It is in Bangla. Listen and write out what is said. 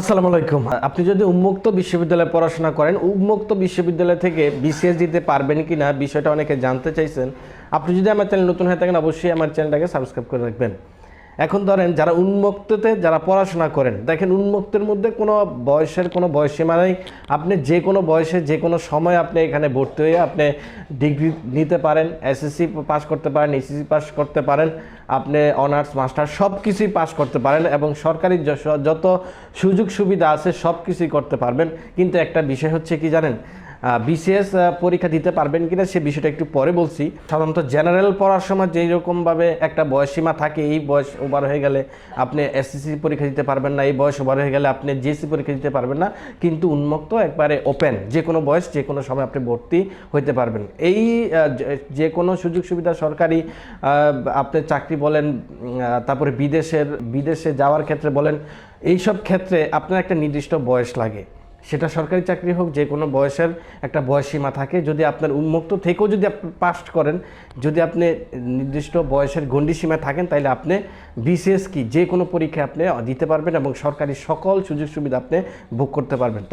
আসসালামু আলাইকুম। আপনি যদি উন্মুক্ত বিশ্ববিদ্যালয়ে পড়াশোনা করেন, উন্মুক্ত বিশ্ববিদ্যালয় থেকে বিসিএস দিতে পারবেন কি না, বিষয়টা অনেকে জানতে চাইছেন। আপনি যদি আমার চ্যানেল নতুন হয়ে থাকেন, অবশ্যই আমার চ্যানেলটাকে সাবস্ক্রাইব করে রাখবেন। এখন ধরেন যারা উন্মুক্ততে যারা পড়াশোনা করেন, দেখেন উন্মুক্তের মধ্যে কোনো বয়সের কোনো বয়সীমা নেই। আপনি যে কোনো বয়সে, যে কোনো সময় আপনি এখানে ভর্তি হয়ে আপনি ডিগ্রি নিতে পারেন, এসএসসি পাস করতে পারেন, এসএসসি পাস করতে পারেন, আপনি অনার্স মাস্টার সব কিছুই পাস করতে পারেন এবং সরকারি যত সুযোগ সুবিধা আছে সব কিছুই করতে পারবেন। কিন্তু একটা বিষয় হচ্ছে কি জানেন? বিসিএস পরীক্ষা দিতে পারবেন কিনা সে বিষয়টা একটু পরে বলছি। সাধারণত জেনারেল পড়ার সময় যেই রকমভাবে একটা বয়সীমা থাকে, এই বয়স ওভার হয়ে গেলে আপনি এসএসসি পরীক্ষা দিতে পারবেন না, এই বয়স ওভার হয়ে গেলে আপনি জিএসসি পরীক্ষা দিতে পারবেন না, কিন্তু উন্মুক্ত একবারে ওপেন যে কোনো বয়স, যে কোনো সময় আপনি ভর্তি হইতে পারবেন। এই যে- কোনো সুযোগ সুবিধা সরকারি আপনি চাকরি বলেন তারপরে বিদেশের, বিদেশে যাওয়ার ক্ষেত্রে বলেন এই সব ক্ষেত্রে আপনার একটা নির্দিষ্ট বয়স লাগে। সেটা সরকারি চাকরি হোক, যে কোনো বয়সের একটা বয়সীমা থাকে। যদি আপনার উন্মুক্ত থেকেও যদি আপনি পাস করেন, যদি আপনি নির্দিষ্ট বয়সের গণ্ডিসীমায় থাকেন তাহলে আপনি বিশেষ কি যে কোনো পরীক্ষা আপনি দিতে পারবেন এবং সরকারি সকল সুযোগ সুবিধা আপনি বুক করতে পারবেন।